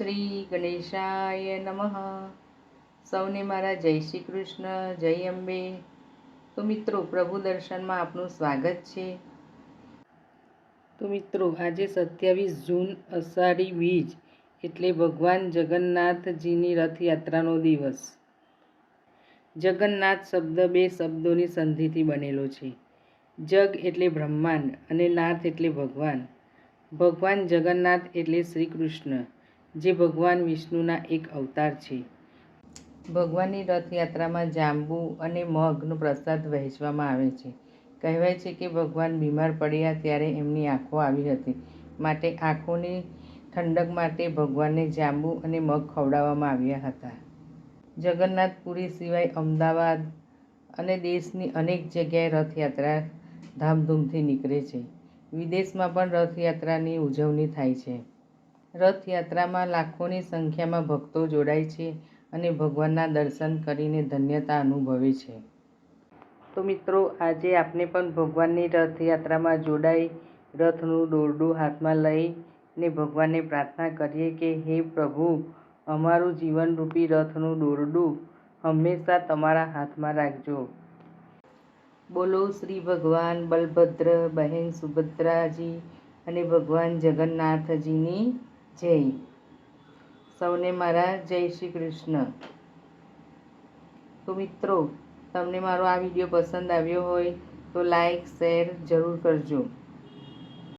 શ્રી ગણેશાય નમઃ. સૌને મારા જય શ્રી કૃષ્ણ, જય અંબે. તો મિત્રો, પ્રભુ દર્શનમાં આપનું સ્વાગત છે. તો મિત્રો, આજે સત્યાવીસ જૂન, અષાઢી બીજ એટલે ભગવાન જગન્નાથજીની રથયાત્રાનો દિવસ. જગન્નાથ શબ્દ બે શબ્દોની સંધિથી બનેલો છે. જગ એટલે બ્રહ્માંડ અને નાથ એટલે ભગવાન. ભગવાન જગન્નાથ એટલે શ્રી કૃષ્ણ. જે ભગવાન વિષ્ણુના એક અવતાર છે. ભગવાનની રથયાત્રામાં જાંબુ અને મગનો પ્રસાદ વહેંચવામાં આવે છે. કહેવાય છે કે ભગવાન બીમાર પડ્યા ત્યારે એમની આંખો આવી હતી. માટે આંખોની ઠંડક માટે ભગવાનને જાંબુ અને મગ ખવડાવવામાં આવ્યા હતા. જગન્નાથપુરી સિવાય અમદાવાદ અને દેશની અનેક જગ્યાએ રથયાત્રા ધામધૂમથી નીકળે છે. વિદેશમાં પણ રથયાત્રાની ઉજવણી થાય છે. રથયાત્રામાં લાખોની સંખ્યામાં ભક્તો જોડાય છે અને ભગવાનના દર્શન કરીને ધન્યતા અનુભવે છે. તો મિત્રો, આજે આપણે પણ ભગવાનની રથયાત્રામાં જોડાઈ, રથનું દોરડું હાથમાં લઈને ભગવાનને પ્રાર્થના કરીએ કે, હે પ્રભુ, અમારું જીવનરૂપી રથનું દોરડું હંમેશા તમારા હાથમાં રાખજો. બોલો, શ્રી ભગવાન બલભદ્ર, બહેન સુભદ્રાજી અને ભગવાન જગન્નાથજીની જય. સૌને મારા જય શ્રી કૃષ્ણ. તો મિત્રો, તમને મારો આ વીડિયો પસંદ આવ્યો હોય તો લાઈક, શેર જરૂર કરજો.